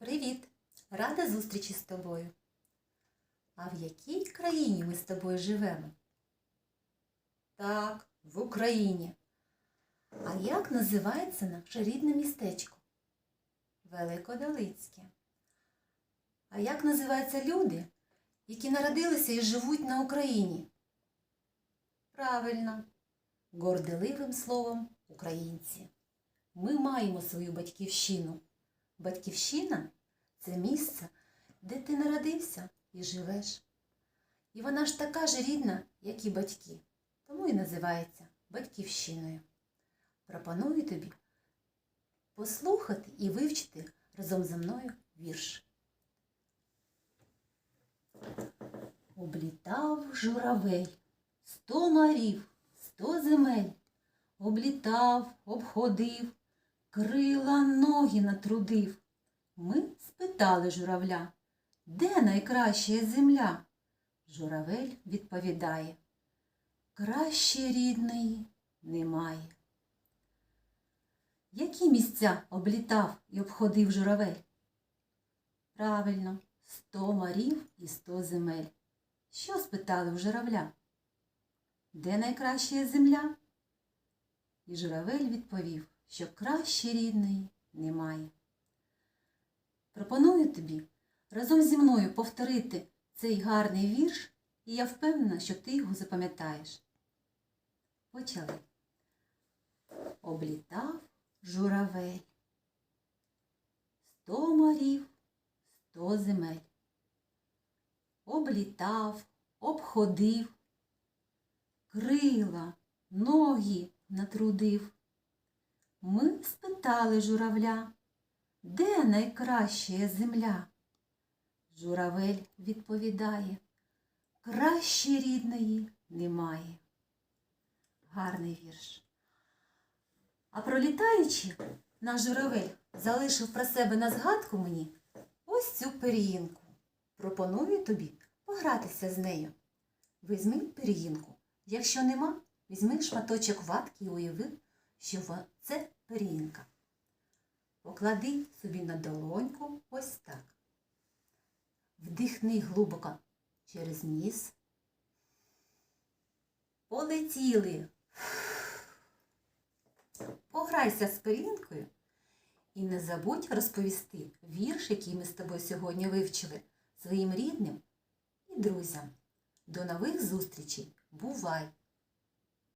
Привіт! Рада зустрічі з тобою. А в якій країні ми з тобою живемо? Так, в Україні. А як називається наше рідне містечко? Великодолицьке. А як називаються люди, які народилися і живуть на Україні? Правильно, горделивим словом українці. Ми маємо свою батьківщину. Батьківщина це місце, де ти народився і живеш. І вона ж така ж рідна, як і батьки, тому і називається батьківщиною. Пропоную тобі послухати і вивчити разом зі мною вірш. Облітав журавель сто морів, сто земель, облітав, обходив, крила ноги натрудив. Ми спитали журавля, де найкраща земля? Журавель відповідає, краще рідної немає. Які місця облітав і обходив журавель? Правильно, сто морів і сто земель. Що спитали в журавля? Де найкраща земля? І журавель відповів, що краще рідної немає. Пропоную тобі разом зі мною повторити цей гарний вірш, і я впевнена, що ти його запам'ятаєш. Почали. Облітав журавель. Сто морів, сто земель. Облітав, обходив, крила, ноги натрудив. Ми спитали журавля, де найкраща земля? Журавель відповідає, краще рідної немає. Гарний вірш. А пролітаючи, наш журавель залишив про себе на згадку мені ось цю пиріїнку. Пропоную тобі погратися з нею. Візьми пиріїнку. Якщо нема, візьми шматочок ватки і уяви, що це пиріїнка. Поклади собі на долоньку ось так. Вдихни глибоко через ніс. Полетіли. Пограйся з пирінкою і не забудь розповісти вірш, який ми з тобою сьогодні вивчили, своїм рідним і друзям. До нових зустрічей. Бувай!